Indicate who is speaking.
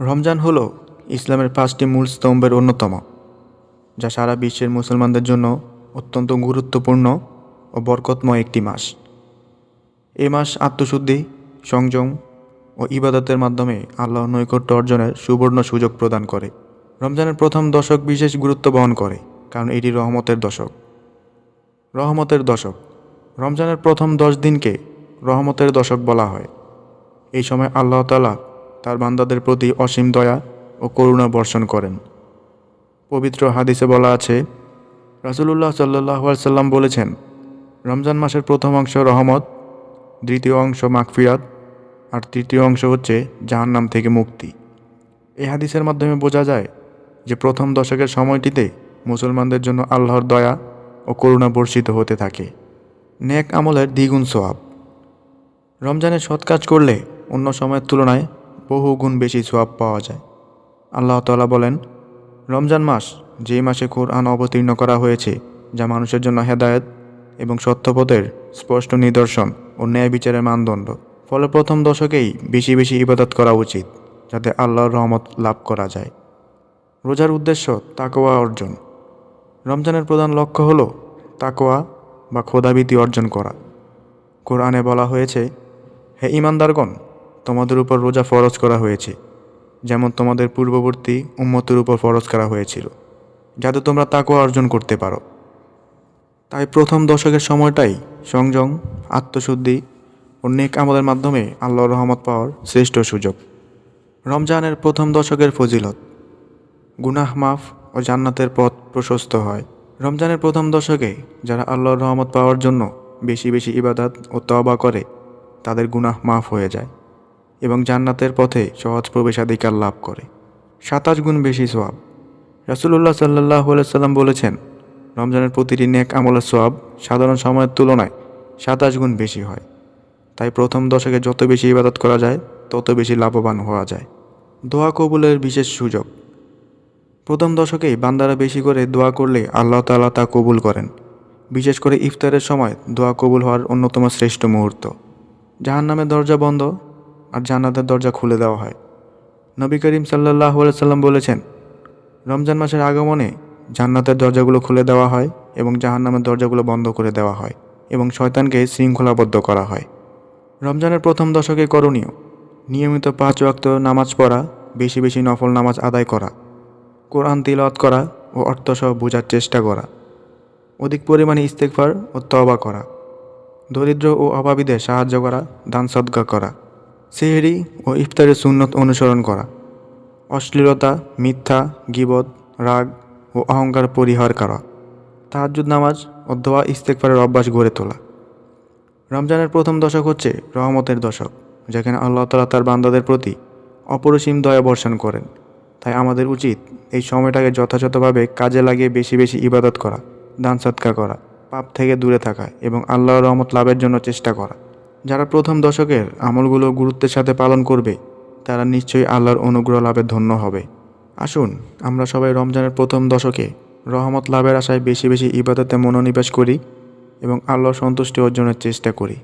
Speaker 1: রমজান হল ইসলামের পাঁচটি মূল স্তম্ভের অন্যতম, যা সারা বিশ্বের মুসলমানদের জন্য অত্যন্ত গুরুত্বপূর্ণ ও বরকতময় একটি মাস। এই মাস আত্মশুদ্ধি, সংযম ও ইবাদতের মাধ্যমে আল্লাহর নৈকট্য অর্জনের সুবর্ণ সুযোগ প্রদান করে। রমজানের প্রথম দশক বিশেষ গুরুত্ব বহন করে, কারণ এটি রহমতের দশক। রহমতের দশক। রমজানের প্রথম দশ দিনকে রহমতের দশক বলা হয়। এই সময় আল্লাহ তালা তার বান্দাদের প্রতি অসীম দয়া ও করুণা বর্ষণ করেন। পবিত্র হাদিসে বলা আছে, রাসুলুল্লাহ সাল্লাহ সাল্লাম বলেছেন, রমজান মাসের প্রথম অংশ রহমত, দ্বিতীয় অংশ মাগফিরাত, আর তৃতীয় অংশ হচ্ছে জাহান্নাম থেকে মুক্তি। এই হাদিসের মাধ্যমে বোঝা যায় যে প্রথম দশকের সময়টিতে মুসলমানদের জন্য আল্লাহর দয়া ও করুণা বর্ষিত হতে থাকে। নেক আমলের দ্বিগুণ সোয়াব। রমজানে সৎ কাজ করলে অন্য সময়ের তুলনায় বহু গুণ বেশি সোয়াব পাওয়া যায়। আল্লাহ তাআলা বলেন, রমজান মাস যে মাসে কোরআন অবতীর্ণ করা হয়েছে, যা মানুষের জন্য হেদায়ত এবং সত্যপথের স্পষ্ট নিদর্শন ও ন্যায় বিচারের মানদণ্ড, ফলে প্রথম দশকেই বেশি বেশি ইবাদত করা উচিত, যাতে আল্লাহর রহমত লাভ করা যায়। রোজার উদ্দেশ্য তাকোয়া অর্জন। রমজানের প্রধান লক্ষ্য হল তাকোয়া বা খোদাভীতি অর্জন করা। কোরআনে বলা হয়েছে, হে ইমানদারগণ তোমাদের উপর রোজা ফরজ করা হয়েছে, যেমন তোমাদের পূর্ববর্তী উম্মতের উপর ফরজ করা হয়েছিল, যাতে তোমরা তাকওয়া অর্জন করতে পারো। তাই প্রথম দশকের সময়টাই সংযম, আত্মশুদ্ধি ও নেক আমলের মাধ্যমে আল্লাহর রহমত পাওয়ার শ্রেষ্ঠ সুযোগ। রমজানের প্রথম দশকের ফজিলত, গুনাহ মাফ ও জান্নাতের পথ প্রশস্ত হয়। রমজানের প্রথম দশকে যারা আল্লাহর রহমত পাওয়ার জন্য বেশি বেশি ইবাদত ও তওবা করে, তাদের গুনাহ মাফ হয়ে যায়। এবং জান্নাতের পথে সহজ প্রবেশাধিকার লাভ করে। সাতাশ গুণ বেশি সোয়াব রাসুলুল্লাহ সাল্লাহ সাল্লাম বলেছেন, রমজানের প্রতিটি নেক আমলের সোয়াব সাধারণ সময়ের তুলনায় সাতাশ গুণ বেশি হয়। তাই প্রথম দশকে যত বেশি ইবাদত করা যায়, তত বেশি লাভবান হওয়া যায়। দোয়া কবুলের বিশেষ সুযোগ। প্রথম দশকেই বান্দারা বেশি করে দোয়া করলে আল্লাহ তাআলা তা কবুল করেন। বিশেষ করে ইফতারের সময় দোয়া কবুল হওয়ার অন্যতম শ্রেষ্ঠ মুহূর্ত। জাহান নামের দরজা বন্ধ আর জান্নাতের দরজা খুলে দেওয়া হয়। নবী করিম সাল্লাহ সাল্লাম বলেছেন, রমজান মাসের আগমনে জান্নাতের দরজাগুলো খুলে দেওয়া হয় এবং জাহান্নামের দরজাগুলো বন্ধ করে দেওয়া হয় এবং শয়তানকে শৃঙ্খলাবদ্ধ করা হয়। রমজানের প্রথম দশকে করণীয়, নিয়মিত পাঁচ ওয়াক্ত নামাজ পড়া, বেশি বেশি নফল নামাজ আদায় করা, কোরআন তিলাওয়াত করা ও অর্থসহ বোঝার চেষ্টা করা, অধিক পরিমাণে ইস্তেকফার ও তওবা করা, দরিদ্র ও অভাবীদের সাহায্য করা, দান সদ্গা করা সেহেরি ও ইফতারের সুন্নত অনুসরণ করা। অশ্লীলতা, মিথ্যা, গিবদ, রাগ ও অহংকার পরিহার করা। তাহাজ্জুদ নামাজ ও দোয়া ইস্তেকফারের অভ্যাস গড়ে তোলা। রমজানের প্রথম দশক হচ্ছে রহমতের দশক, যেখানে আল্লাহ তালা তার বান্দাদের প্রতি অপরিসীম দয়া বর্ষণ করেন। তাই আমাদের উচিত এই সময়টাকে যথাযথভাবে কাজে লাগিয়ে বেশি বেশি ইবাদত করা, দান সৎকার করা, পাপ থেকে দূরে থাকা এবং আল্লাহর রহমত লাভের জন্য চেষ্টা করা। যারা প্রথম দশকের আমলগুলো গুরুত্বের সাথে পালন করবে, তারা নিশ্চয়ই আল্লাহর অনুগ্রহ লাভে ধন্য হবে। আসুন, আমরা সবাই রমজানের প্রথম দশকে রহমত লাভের আশায় বেশি বেশি ইবাদতে মনোনিবেশ করি এবং আল্লাহর সন্তুষ্টি অর্জনের চেষ্টা করি।